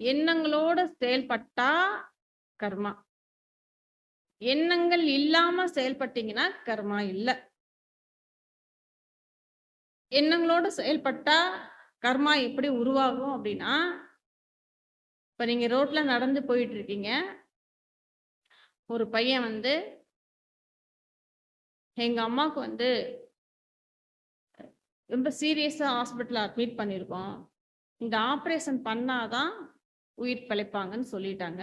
எண்ணங்களோட செயல்பட்டா கர்மா. எண்ணங்கள் இல்லாம செயல்பட்டீங்கன்னா கர்மா இல்ல. எண்ணங்களோட செயல்பட்டா கர்மா எப்படி உருவாகும் அப்படின்னா இப்ப நீங்க ரோட்ல நடந்து போயிட்டு இருக்கீங்க ஒரு பையன் வந்து எங்க அம்மாவுக்கு வந்து ரொம்ப சீரியஸா ஹாஸ்பிட்டல் அட்மிட் பண்ணியிருக்கோம். இந்த ஆப்ரேஷன் பண்ணாதான் உயிர் பிழைப்பாங்கன்னு சொல்லிட்டாங்க.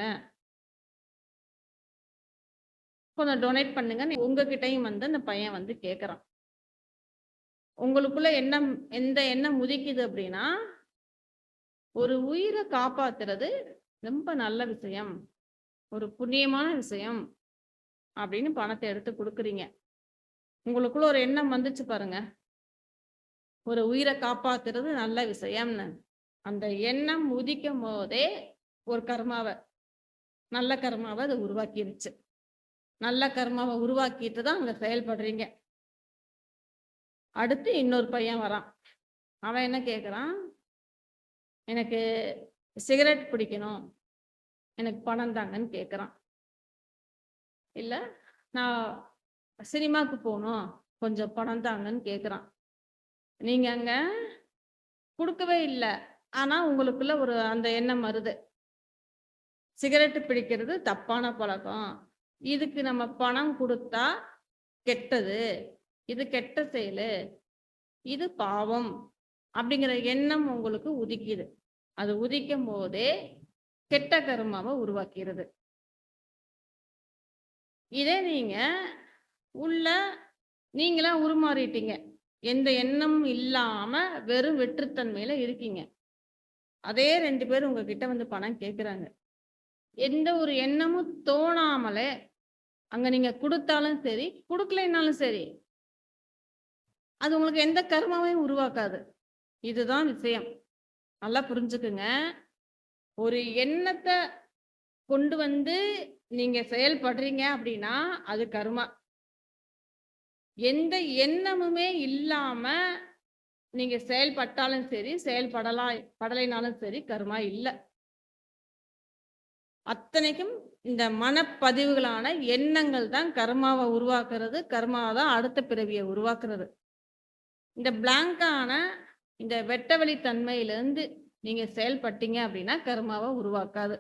கொஞ்சம் டொனேட் பண்ணுங்க. உங்ககிட்டயும் வந்து அந்த பையன் வந்து கேட்குறான் உங்களுக்குள்ள என்ன எந்த எண்ணம் உதிக்குது அப்படின்னா ஒரு உயிரை காப்பாத்துறது ரொம்ப நல்ல விஷயம். ஒரு புண்ணியமான விஷயம் அப்படின்னு பணத்தை எடுத்து கொடுக்குறீங்க. உங்களுக்குள்ள ஒரு எண்ணம் வந்துச்சு பாருங்க. ஒரு உயிரை காப்பாத்துறது நல்ல விஷயம்னு. அந்த எண்ணம் உதிக்கும் போதே ஒரு கர்மாவை நல்ல கர்மாவை அது உருவாக்கிருச்சு. நல்ல கர்மாவை உருவாக்கிட்டு தான் அங்கே செயல்படுறீங்க. அடுத்து இன்னொரு பையன் வரான். அவன் என்ன கேட்குறான் எனக்கு சிகரெட் பிடிக்கணும். எனக்கு பணம் தாங்கன்னு கேட்குறான் இல்லை நான் சினிமாவுக்கு போகணும். கொஞ்சம் பணம் தாங்கன்னு கேட்குறான் நீங்கள் அங்கே கொடுக்கவே இல்லை. ஆனால் உங்களுக்குள்ள ஒரு அந்த எண்ணம் வருது. சிகரெட்டு பிடிக்கிறது தப்பான பழக்கம். இதுக்கு நம்ம பணம் கொடுத்தா கெட்டது. இது கெட்ட செயலு. இது பாவம். அப்படிங்கிற எண்ணம் உங்களுக்கு உதிக்குது. அது உதிக்கும் போதே கெட்ட கருமாவை உருவாக்கிறது. இதே நீங்க உள்ள நீங்களா உருமாறிட்டீங்க. எந்த எண்ணமும் இல்லாம வெறும் வெற்றுத்தன்மையில இருக்கீங்க. அதே ரெண்டு பேர் உங்ககிட்ட வந்து பணம் கேட்குறாங்க எந்த ஒரு எண்ணமும் தோணாமலே அங்கே நீங்கள் கொடுத்தாலும் சரி கொடுக்கலைன்னாலும் சரி அது உங்களுக்கு எந்த கர்மாவையும் உருவாக்காது. இதுதான் விஷயம். நல்லா புரிஞ்சுக்குங்க. ஒரு எண்ணத்தை கொண்டு வந்து நீங்க செயல்படுறீங்க அப்படின்னா அது கருமா. எந்த எண்ணமுமே இல்லாம நீங்க செயல்பட்டாலும் சரி செயல்படலாம் படலைனாலும் சரி கர்மா இல்லை. அத்தனைக்கும் இந்த மனப்பதிவுகளான எண்ணங்கள் தான் கர்மாவை உருவாக்குறது கர்மாவை தான் அடுத்த பிறவியை உருவாக்குறது. இந்த பிளாங்கான இந்த வெட்டவெளி தன்மையிலேருந்து நீங்கள் செயல்பட்டீங்க அப்படின்னா கர்மாவை உருவாக்காது.